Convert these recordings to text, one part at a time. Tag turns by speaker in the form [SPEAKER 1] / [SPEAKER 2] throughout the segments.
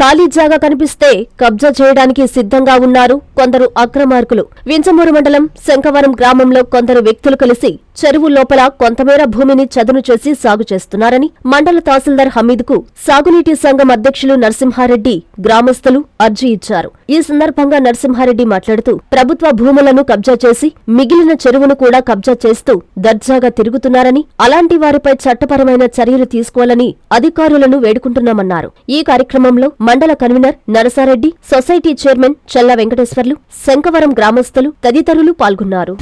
[SPEAKER 1] ఖాళీ జాగా కనిపిస్తే కబ్జా చేయడానికి సిద్ధంగా ఉన్నారు కొందరు అక్రమార్కులు. వించమూరు మండలం శంఖవరం గ్రామంలో కొందరు వ్యక్తులు కలిసి చెరువు లోపల కొంతమేర భూమిని చదును చేసి సాగు చేస్తున్నారని మండల తహసీల్దార్ హమీద్కు సాగునీటి సంఘం అధ్యక్షులు నరసింహారెడ్డి గ్రామస్తులు అర్జీ ఇచ్చారు. ఈ సందర్భంగా నరసింహారెడ్డి మాట్లాడుతూ ప్రభుత్వ భూములను కబ్జా చేసి మిగిలిన చెరువును కూడా కబ్జా చేస్తూ దర్జాగా తిరుగుతున్నారని అలాంటి వారిపై చట్టపరమైన చర్యలు తీసుకోవాలని అధికారులను వేడుకుంటున్నామన్నారు. ఈ కార్యక్రమంలో మండల కన్వీనర్ నరసారెడ్డి సొసైటీ చైర్మన్ చల్ల వెంకటేశ్వర్లు శంఖవరం గ్రామస్తులు తదితరులు పాల్గొన్నారు.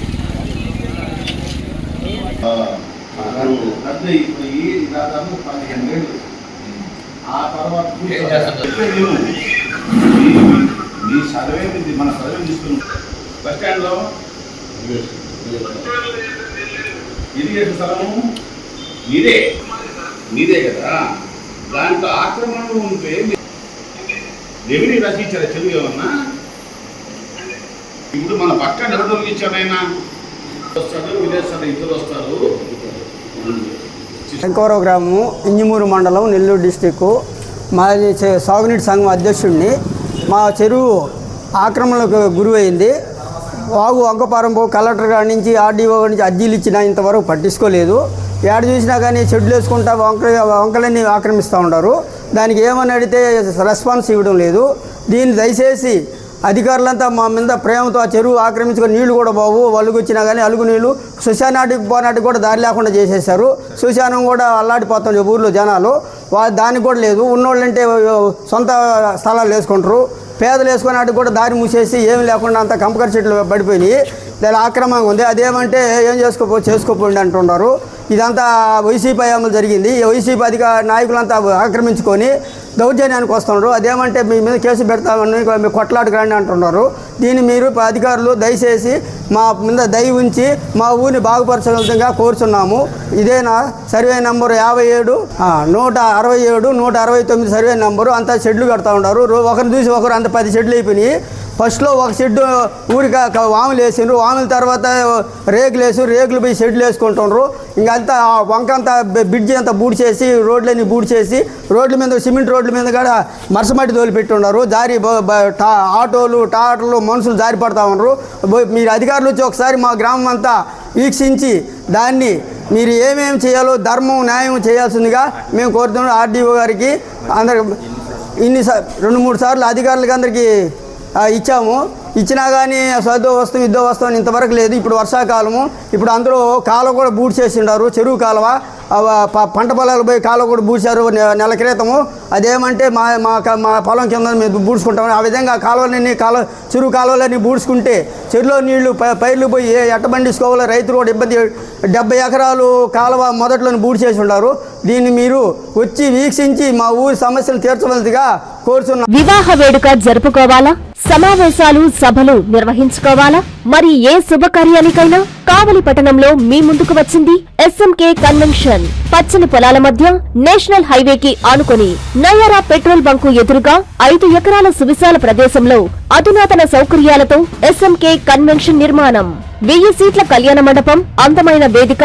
[SPEAKER 2] ఇరిగేషన్ స్థలము మీదే. మీదే కదా? దాంట్లో ఆక్రమణలు ఉంటే రెవెన్యూ రచించారా చెరువు ఏమన్నా? ఇప్పుడు మన పక్క నిలదొరికి ఇచ్చారైనా? వస్తాడు విదేశాలు ఇద్దరు వస్తారు.
[SPEAKER 3] శంకవరం గ్రామము ఇంజిమూరు మండలం నెల్లూరు డిస్టిక్. మాది సాగునీటి సంఘం అధ్యక్షుడిని. మా చెరువు ఆక్రమణకు గురైంది వాగు వంకపారంపో కలెక్టర్ గారి నుంచి ఆర్డీఓ నుంచి అర్జీలు ఇచ్చినా ఇంతవరకు పట్టించుకోలేదు. ఏడ చూసినా కానీ షెడ్లు వేసుకుంటా వంక వంకలన్నీ ఆక్రమిస్తూ ఉంటారు దానికి ఏమని అడిగితే రెస్పాన్స్ ఇవ్వడం లేదు. దీన్ని దయచేసి అధికారులంతా మా మీద ప్రేమతో ఆ చెరువు ఆక్రమించుకొని నీళ్ళు కూడా బావు వలుగొచ్చినా కానీ అలుగు నీళ్ళు సుశానాటికి పోనాటికి కూడా దారి లేకుండా చేసేసారు సుశానం కూడా అల్లాడిపోతుంది ఊర్లో జనాలు. వా దానికి కూడా లేదు. ఉన్నోళ్ళంటే సొంత స్థలాలు వేసుకుంటారు. పేదలు వేసుకున్నాటికి కూడా దారి మూసేసి ఏమి లేకుండా అంత కంపకర చెట్లు పడిపోయినాయి. లేదా ఆక్రమంగా ఉంది. అదేమంటే ఏం చేసుకోపో చేసుకోపోండి అంటున్నారు ఇదంతా వైసీపీ అమలు జరిగింది. ఈ వైసీపీ అధిక నాయకులంతా ఆక్రమించుకొని దౌర్జన్యానికి వస్తున్నారు. అదేమంటే మీ మీద కేసు పెడతామని మీ కొట్లాటకు అంటున్నారు దీన్ని మీరు అధికారులు దయచేసి మా మీద దయ ఉంచి మా ఊరిని బాగుపరచగలుగుతంగా కోరుచున్నాము. ఇదేనా? సర్వే నెంబర్ యాభై ఏడు నూట అరవై ఏడు నూట అరవై తొమ్మిది సర్వే నెంబరు. అంతా షెడ్లు కడతా ఉన్నారు ఒకరిని చూసి ఒకరు అంత పది షెడ్లు అయిపోయినాయి. ఫస్ట్లో ఒక షెడ్ ఊరికి వాములు వేసిండ్రు. వాముల తర్వాత రేకులు వేసి రేకులు పోయి షెడ్లు వేసుకుంటుండ్రు. ఇంకంతా ఆ వంక అంతా బ్రిడ్జి అంతా బూడి చేసి రోడ్లన్నీ బూడి చేసి రోడ్ల మీద సిమెంట్ రోడ్ల మీద కూడా మరసమట్టి తోలి పెట్టున్నారు జారి ఆటోలు టాటర్లు మనుషులు జారి పడతా ఉన్నారు. మీరు అధికారులు వచ్చి ఒకసారి మా గ్రామం అంతా వీక్షించి దాన్ని మీరు ఏమేమి చేయాలో ధర్మం న్యాయం చేయాల్సిందిగా మేము కోరుతున్నాం. ఆర్డీఓ గారికి అందరికి ఇన్ని రెండు మూడు సార్లు అధికారులకి అందరికీ ఇచ్చాము. ఇచ్చినా కానీ సద్దో వస్తాం ఇద్దో వస్తాం ఇంతవరకు లేదు. ఇప్పుడు వర్షాకాలము. ఇప్పుడు అందరూ కాలువ కూడా బూట్ చేసిండారు. చెరువు కాలువ. ప- పంట పొలాలు పోయి కాలువ కూడా బూడ్చారు నెల క్రితము. అదేమంటే మా మా క- మా పొలం కింద మేము బూడ్చుకుంటాం ఆ విధంగా కాలువలన్నీ కాలువ చెరువు కాలువలన్నీ బూడ్చుకుంటే చెరువులో నీళ్ళు ప- పైర్లు పోయి ఎట్ట పండించుకోవాలో రైతులు కూడా ఇబ్బంది డెబ్బై ఎకరాలు కాలువ మొదట్లోనే బూడ్ చేసి ఉన్నారు దీన్ని మీరు వచ్చి వీక్షించి మా ఊరి సమస్యలు తీర్చవలసిగా కోరుచున్నాం
[SPEAKER 1] వివాహ వేడుక జరుపుకోవాలా? సమావేశాలు సభలు నిర్వహించుకోవాలా? మరి ఏ శుభకార్యానికైనా కావలి పట్టణంలో మీ ముందుకు వచ్చింది ఎస్ఎంకే కన్వెన్షన్ పచ్చని పొలాల మధ్య నేషనల్ హైవేకి ఆనుకుని నయారా పెట్రోల్ బంకు ఎదురుగా ఐదు ఎకరాల సువిశాల ప్రదేశంలో అధునాతన సౌకర్యాలతో ఎస్ఎంకే కన్వెన్షన్ నిర్మాణం. వెయ్యి సీట్ల కళ్యాణ మండపం అందమైన వేదిక